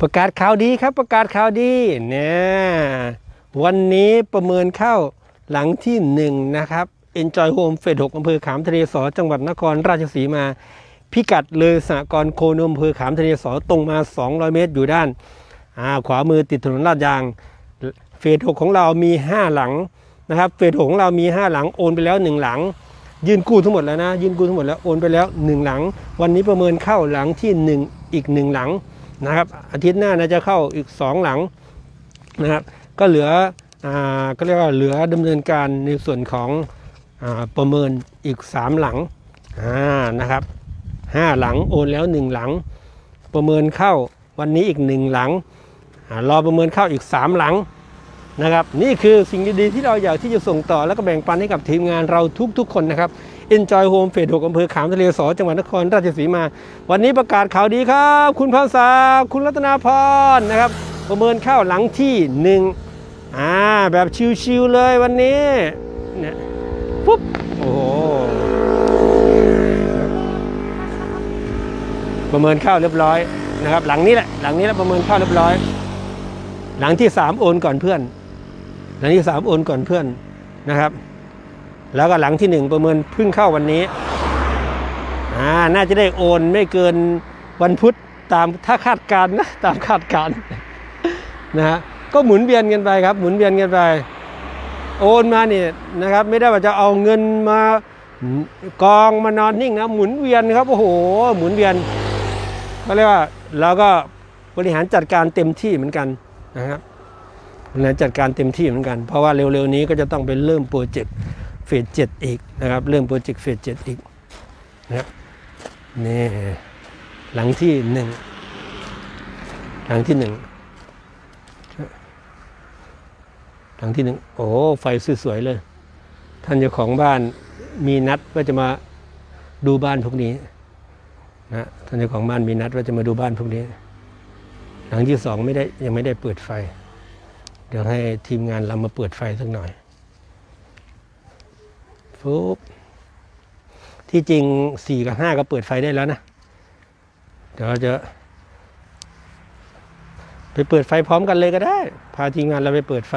ประกาศข่าวดีครับประกาศข่าวดีเนี่ยวันนี้ประเมินเข้าหลังที่หนึ่งนะครับ Enjoy Home เฟส6อำเภอขามทะเลสอจังหวัดนครราชสีมา พิกัดเลยสหกรโคนมอำเภอขามทะเลสอตรงมา 200 เมตรอยู่ด้านอาขวามือติดถนนลาดยาง เฟส6ของเรามี 5 หลังนะครับเฟส6ของเรามี 5 หลังโอนไปแล้ว 1 หลัง ยื่นกู้ทั้งหมดแล้วนะ ยื่นกู้ทั้งหมดแล้วโอนไปแล้ว 1 หลัง วันนี้ประเมินเข้าหลังที่ 1 อีก 1 หลัง นะครับ อาทิตย์หน้าน่าจะเข้าอีก 2 หลังนะครับ ก็เหลืออ่าก็เรียกว่าเหลือดำเนินการในส่วนของอาประเมินอีก 3 หลังอ่านะครับ 5 หลังโอนแล้ว 1 หลัง ประเมินเข้าวันนี้อีก 1 หลังอรอประเมินเข้าอีก 3 หลังนะครับ นี่คือสิ่งดีๆที่เราอยากที่จะส่งต่อ แล้วก็แบ่งปันให้กับทีมงานเราทุกๆคนนะครับ Enjoy Home เฟส6อำเภอขามทะเลสอจังหวัดนครราชสีมา วันนี้ประกาศข่าวดีครับ คุณพรศักดิ์คุณรัตนาพรนะครับ ประเมินข้าวหลังที่หนึ่งอ่าแบบชิวๆเลยวันนี้เนี่ยปุ๊บโอ้โหประเมินข้าวเรียบร้อยนะครับ หลังนี้แหละหลังนี้แหละประเมินข้าวเรียบร้อย หลังที่สามโอนก่อนเพื่อน หลังที่สามโอนก่อนเพื่อนนะครับ แล้วก็หลังที่หนึ่งประเมินเพิ่งเข้าวันนี้อ่าน่าจะได้โอนไม่เกินวันพุธตามถ้าคาดการณ์นะตามคาดการณ์นะฮะก็หมุนเวียนกันไปครับ หมุนเวียนกันไป โอนมาเนี่ยนะครับไม่ได้ว่าจะเอาเงินมากองมานอนนิ่งนะหมุนเวียนครับโอ้โห หมุนเวียนก็เรียกว่าเราก็บริหารจัดการเต็มที่เหมือนกันนะครับบริหารจัดการเต็มที่เหมือนกัน เพราะว่าเร็วๆนี้ก็จะต้องไปเริ่มโปรเจกต์ เฟสเจ็ดอีกนะครับ เริ่มโปรเจกต์เฟสเจ็ดอีกนะครับนี่หลังที่หนึ่งหลังที่หนึ่งหลังที่หนึ่งโอ้ไฟสวยๆเลย ท่านเจ้าของบ้านมีนัดว่าจะมาดูบ้านพวกนี้นะท่านเจ้าของบ้านมีนัดว่าจะมาดูบ้านพวกนี้ หลังที่สองไม่ได้ยังไม่ได้เปิดไฟ เดี๋ยวให้ทีมงานเรามาเปิดไฟสักหน่อย ฟุบที่จริงสี่กับห้าก็เปิดไฟได้แล้วนะ เดี๋ยวเราจะ ไปเปิดไฟพร้อมกันเลยก็ได้ พาทีมงานเราไปเปิดไฟ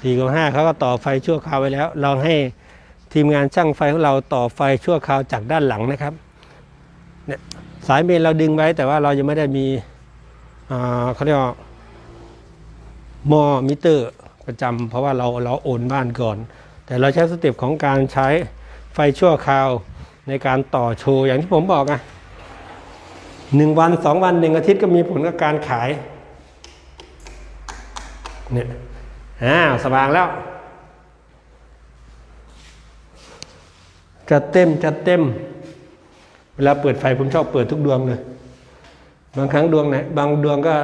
สี่กับห้าเขาก็ต่อไฟชั่วคราวไว้แล้ว เราให้ทีมงานช่างไฟของเราต่อไฟชั่วคราวจากด้านหลังนะครับเนี่ยสายเมนเราดึงไว้ แต่ว่าเรายังไม่ได้มีอ่าเขาเรียกว่ามอมิเตอร์ประจำเพราะว่าเราเราโอนบ้านก่อน แต่เราใช้สเต็ปของการใช้ไฟชั่วคราวในการต่อโชว์อย่างที่ผมบอกอะหนึ่งวันสองวันหนึ่งอาทิตย์ก็มีผลกับการขายเนี่ยอ่าสว่างแล้วจัดเต็มจัดเต็ม เวลาเปิดไฟผมชอบเปิดทุกดวงเลยบางครั้งดวงไหนบางดวงก็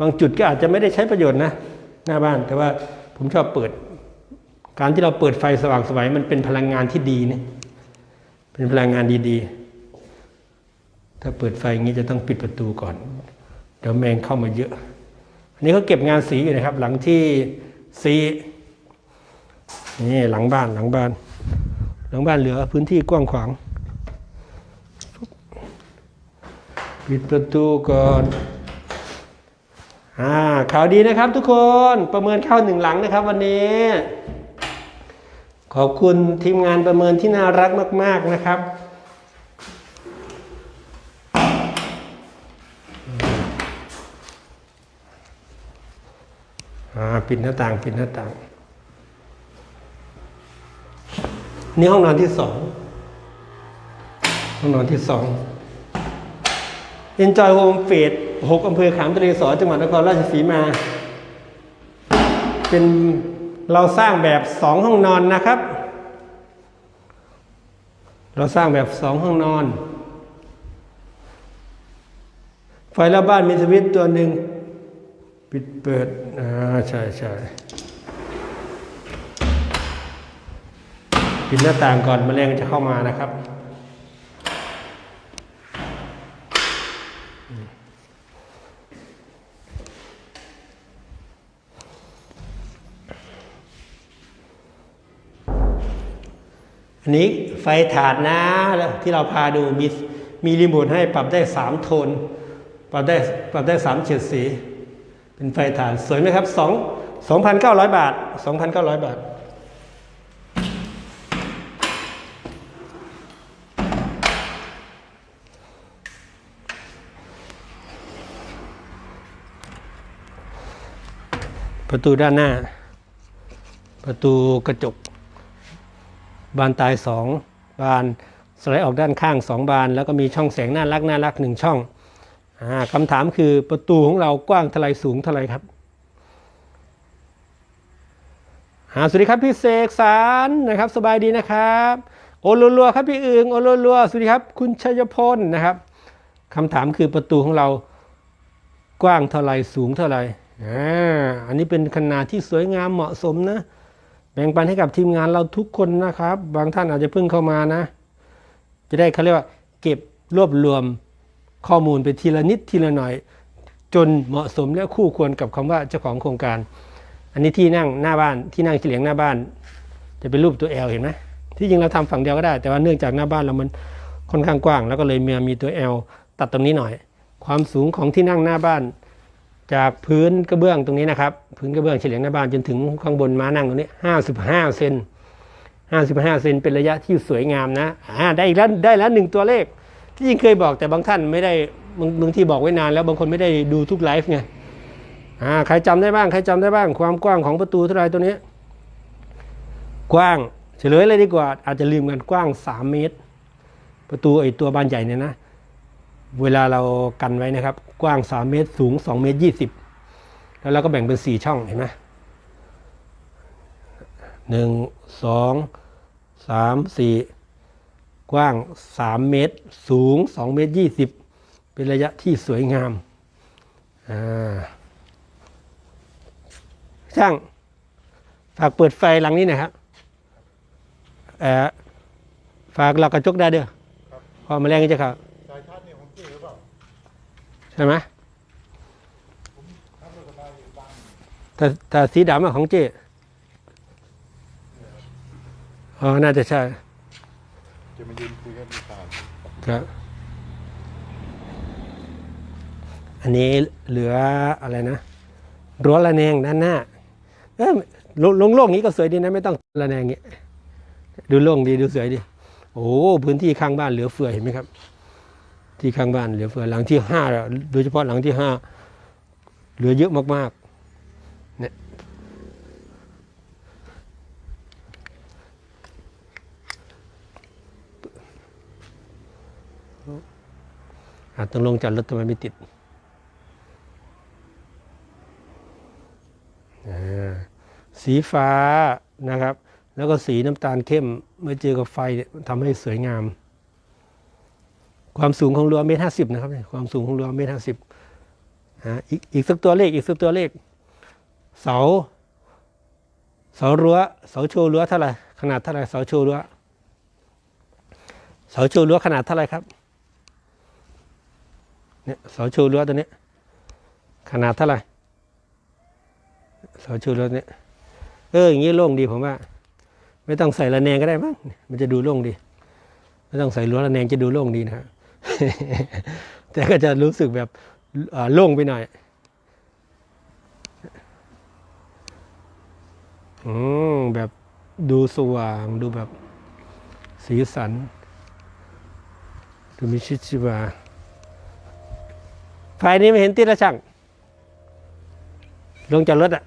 บางจุดก็อาจจะไม่ได้ใช้ประโยชน์นะ หน้าบ้านแต่ว่าผมชอบเปิด การที่เราเปิดไฟสว่างไสวัยมันเป็นพลังงานที่ดีนะเป็นพลังงานดีๆ ถ้าเปิดไฟอย่างนี้จะต้องปิดประตูก่อน เดี๋ยวแมงเข้ามาเยอะ อันนี้เขาเก็บงานสีอยู่นะครับ หลังที่สีนี่หลังบ้านหลังบ้าน หลังบ้านเหลือพื้นที่กว้างขวางปิดประตูก่อนอ่าข่าวดีนะครับทุกคนประเมินเข้าหนึ่งหลังนะครับวันนี้ ขอบคุณทีมงานประเมินที่น่ารักมาก ๆนะครับอ่าปิดหน้าต่างปิดหน้าต่าง นี่ห้องนอนที่สอง ห้องนอนที่สอง Enjoy Home เฟส6อำเภอขามทะเลสอจังหวัดนครราชสีมา เป็น เราสร้างแบบสองห้องนอนนะครับ เราสร้างแบบสองห้องนอน ไฟระบ้านมีสวิตตัวหนึ่งปิดเปิด อ่า ใช่ใช่ปิดหน้าต่างก่อนแมลงจะเข้ามานะครับ อันนี้ไฟถาดนะที่เราพาดูมีมีรีโมทให้ปรับได้3โทน ปรับได้ปรับได้สามเฉดสี เป็นไฟฐานสวยไหมครับสองสองพันเก้าร้อยบาทสองพันเก้าร้อยบาทประตูด้านหน้า ประตูกระจก บานตายสองบานสไลด์ออกด้านข้างสองบาน แล้วก็มีช่องแสงน่ารักน่ารักหนึ่งช่องอคำถามคือประตูของเรากว้างเท่าไรสูงเท่าไรครับสวัสดีครับพี่เสกสารนะครับสบายดีนะครับ โอลัวครับพี่อึงโอลัวสวัสดีครับคุณชัยพลนะครับคำถามคือประตูของเรากว้างเท่าไรสูงเท่าไรอ่าอันนี้เป็นขนาดที่สวยงามเหมาะสมนะ แบ่งปันให้กับทีมงานเราทุกคนนะครับ บางท่านอาจจะเพิ่งเข้ามานะ จะได้เขาเรียกว่า เก็บรวบรวมข้อมูลไปทีละนิดทีละหน่อย จนเหมาะสมและคู่ควรกับคำว่าเจ้าของโครงการ อันนี้ที่นั่งหน้าบ้านที่นั่งเฉลียงหน้าบ้าน จะเป็นรูปตัวแอลเห็นไหมที่จริงเราทำฝั่งเดียวก็ได้ แต่ว่าเนื่องจากหน้าบ้านเรามันค่อนข้างกว้าง แล้วก็เลยมีมีตัวแอลตัดตรงนี้หน่อย ความสูงของที่นั่งหน้าบ้าน จากพื้นกระเบื้องตรงนี้นะครับ พื้นกระเบื้องเฉลียงหน้าบ้านจนถึงข้างบนม้านั่งตรงนี้55เซน55เซนเป็นระยะที่สวยงามนะอ่าได้อีกแล้วได้แล้วหนึ่งตัวเลข ที่จริงเคยบอกแต่บางท่านไม่ได้บางบางที่บอกไว้นานแล้วบางคนไม่ได้ดูทุกไลฟ์ไงอ่าใครจำได้บ้างใครจำได้บ้าง ความกว้างของประตูเท่าไรตัวนี้ กว้างเฉลยเลยดีกว่า อาจจะลืมกันกว้าง3เมตร ประตูไอ้ตัวบานใหญ่เนี่ยนะ เวลาเรากันไว้นะครับ กว้าง 3 เมตรสูง 2 เมตร 20 แล้วเราก็แบ่งเป็น 4 ช่องเห็นไหมหนึ่งสองสามสี่กว้าง 3 เมตร สูง 2 เมตร 20 เป็นระยะที่สวยงามอ่าช่างฝากเปิดไฟหลังนี้หนะครับเออฝากเรากระจกได้เด้อพอแมาแรงก็จะเข้าสายชาร์จเนี่ยของพี่หรือเปล่า ใช่ไหมถ้าไม่สบายอยู่บ้านแต่แต่สีดำอะของเจ๊อ๋อ น่าจะใช่ จะมายืนคุยกันดีกว่าครับ อันนี้เหลืออะไรนะรั้วระแนงด้านหน้า เออลงลงโล่งนี้ก็สวยดีนะ ไม่ต้องระแนงเงี้ย ดูโล่งดี ดูสวยดี โอ้ พื้นที่ข้างบ้านเหลือเฟือเห็นไหมครับ ที่ข้างบ้านเหลือเฟือหลังที่ห้าโดยเฉพาะหลังที่ห้าเหลือเยอะมากๆเนี่ยอาต้องลงจากรถทำไมไม่ติดสีฟ้านะครับ แล้วก็สีน้ำตาลเข้มเมื่อเจอกับไฟทำให้สวยงาม ความสูงของรั้วเมตรห้าสิบนะครับเนี่ยความสูงของรั้วเมตรห้าสิบอีกอีกสักตัวเลขอีกสักตัวเลข เสา เสารั้วเสาโชว์รั้วเท่าไหร่ขนาดเท่าไหร่เสาโชว์รั้วเสาโชว์รั้วขนาดเท่าไหร่ครับเนี่ยเสาชูรั้วตัวนี้ ขนาดเท่าไหร่เสาชูรั้วเนี่ยเอออย่างนี้โล่งดีผมว่า ไม่ต้องใส่ระแนงก็ได้มั้งมันจะดูโล่งดี ไม่ต้องใส่รั้วระแนงจะดูโล่งดีนะฮะ แต่ก็จะรู้สึกแบบโล่งไปหน่อย อืม แบบดูสว่างดูแบบสีสัน ดูมีชีวิตชีวาไฟนี้ไม่เห็นติดล้วช่างลงจากรถอะ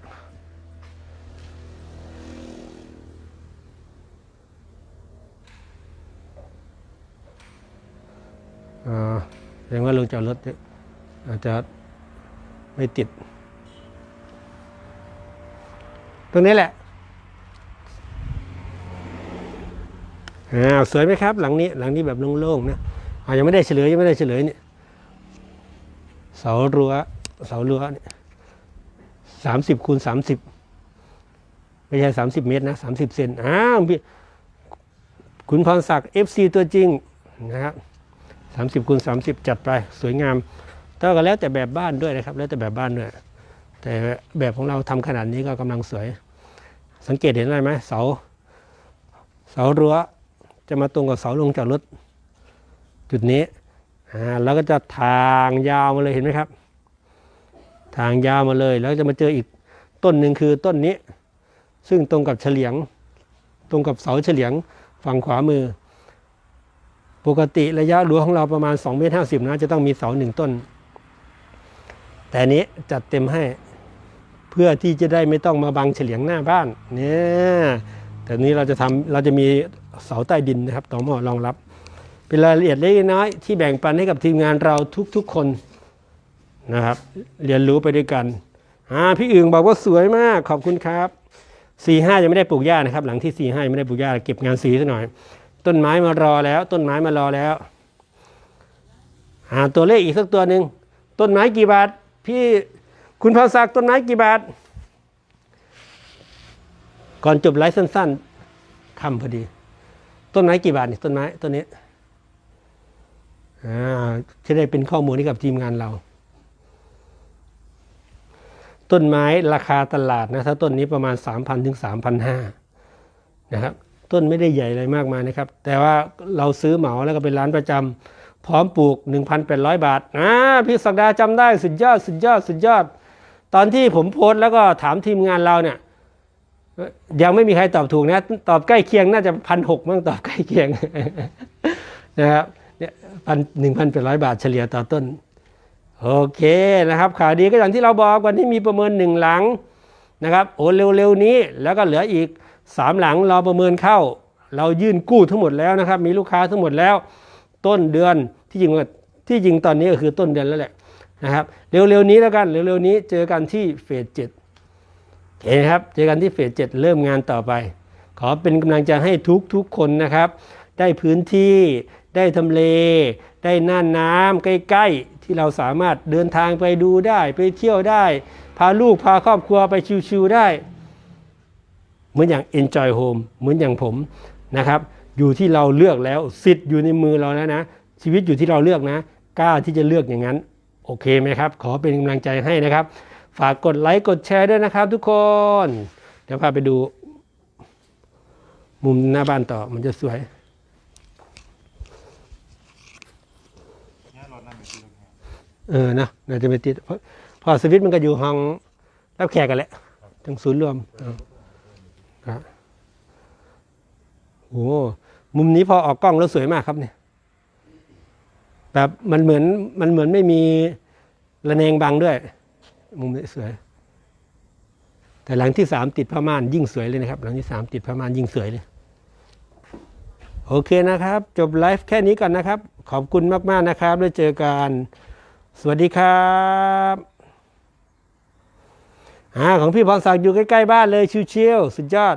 แสดงว่าลงจากรถอาจจะไม่ติด ตรงนี้แหละอ้าวสวยไหมครับหลังนี้หลังนี้แบบโล่งๆนะอายังไม่ได้เฉลยยังไม่ได้เฉลยเนี่ยเสารั้วเสารั้วเนี่ยสามสิบคูณสามสิบไม่ใช่สามสิบเมตรนะสามสิบเซนอ้าวพี่คุณพรศักดิ์เอฟซีตัวจริงนะครับ สามสิบคูณสามสิบจัดไปสวยงามแต่ก็แล้วแต่แบบบ้านด้วยนะครับ แล้วแต่แบบบ้านด้วย แต่แบบของเราทำขนาดนี้ก็กำลังสวย สังเกตเห็นอะไรไหมเสา เสารั้วจะมาตรงกับเสาลงจากรถจุดนี้อ่าแล้วก็จะทางยาวมาเลยเห็นไหมครับ ทางยาวมาเลย แล้วจะมาเจออีกต้นหนึ่งคือต้นนี้ ซึ่งตรงกับเฉลียง ตรงกับเสาเฉลียงฝั่งขวามือ ปกติระยะรั้วของเราประมาณ2เมตรห้าสิบนะจะต้องมีเสาหนึ่งต้น แต่นี้จัดเต็มให้ เพื่อที่จะได้ไม่ต้องมาบังเฉลียงหน้าบ้านเนี่ยแต่นี้เราจะทำเราจะมีเสาใต้ดินนะครับต่อหม้อรองรับ เป็นรายละเอียดเล็กน้อยที่แบ่งปันให้กับทีมงานเราทุกๆคนนะครับ เรียนรู้ไปด้วยกันอ่าพี่อึ่งบอกว่าสวยมากขอบคุณครับสีห้ายังไม่ได้ปลูกหญ้านะครับ หลังที่สีห้ายังไม่ได้ปลูกหญ้าเก็บงานสีซะหน่อย ต้นไม้มารอแล้ว ต้นไม้มารอแล้ว หาตัวเลขอีกสักตัวหนึ่งต้นไม้กี่บาท พี่คุณพรศักดิ์ต้นไม้กี่บาท ก่อนจบไลฟ์สั้นๆคำพอดี ต้นไม้กี่บาทนี่ต้นไม้ต้นนี้อ่าจะได้เป็นข้อมูลให้กับทีมงานเรา ต้นไม้ราคาตลาดนะถ้าต้นนี้ประมาณ 3,000ถึง3,500นะครับ ต้นไม่ได้ใหญ่อะไรมากมายนะครับ แต่ว่าเราซื้อเหมาแล้วก็เป็นร้านประจำพร้อมปลูก 1,800 บาทอ่าพี่สักดาจำได้สุดยอดสุดยอดสุดยอด ตอนที่ผมโพสต์แล้วก็ถามทีมงานเราเนี่ยยังไม่มีใครตอบถูกนะ ตอบใกล้เคียงน่าจะพันหกมั้งตอบใกล้เคียงนะครับเนี่ยพันหนึ่งพันแปดร้อยบาทเฉลี่ยต่อต้น โอเคนะครับ ข่าวดีก็อย่างที่เราบอกวันที่มีประเมินหนึ่งหลังนะครับโอ้เร็วๆนี้แล้วก็เหลืออีก สามหลังเรอประเมินเข้า เรายื่นกู้ทั้งหมดแล้วนะครับ มีลูกค้าทั้งหมดแล้ว ต้นเดือนที่จริงว่าที่จริงตอนนี้ก็คือต้นเดือนแล้วแหละนะครับเร็วๆนี้แล้วกันเร็วๆนี้เจอกันที่เฟสเจ็ดโอเคนครับเจอกันที่เฟสเจ็ดเริ่มงานต่อไป ขอเป็นกำลังใจให้ทุกทุกคนนะครับ ได้พื้นที่ได้ทำเล ได้น่านน้ำใกล้ๆ ที่เราสามารถเดินทางไปดูได้ไปเที่ยวได้ พาลูกพาครอบครัวไปชิวๆได้ เหมือนอย่าง enjoy home เหมือนอย่างผมนะครับ อยู่ที่เราเลือกแล้วสิทธิ์อยู่ในมือเราแล้วนะ ชีวิตอยู่ที่เราเลือกนะ กล้าที่จะเลือกอย่างนั้น โอเคไหมครับ ขอเป็นกำลังใจให้นะครับ ฝากกดไลค์กดแชร์ด้วยนะครับ ทุกคน เดี๋ยวพาไปดู มุมหน้าบ้านต่อมันจะสวยเนี่ยรถนั่นเป็นที่รถแห่เออนะน่าจะไปติด เพราะพอสวิตช์มันก็อยู่ห้องรับแขกกันแหละทั้งศูนย์รวม เออครับโอ้มุมนี้พอออกกล้องแล้วสวยมากครับเนี่ยแบบมันเหมือนมันเหมือนไม่มีระแนงบังด้วย มุมนี้สวย แต่หลังที่สามติดผ้าม่านยิ่งสวยเลยนะครับ หลังที่สามติดผ้าม่านยิ่งสวยเลยโอเคนะครับ จบไลฟ์แค่นี้ก่อนนะครับ ขอบคุณมาก ๆ นะครับ แล้วเจอกัน สวัสดีครับ อ่าของพี่พรศักดิ์อยู่ใกล้ๆบ้านเลยชิวๆสุดยอด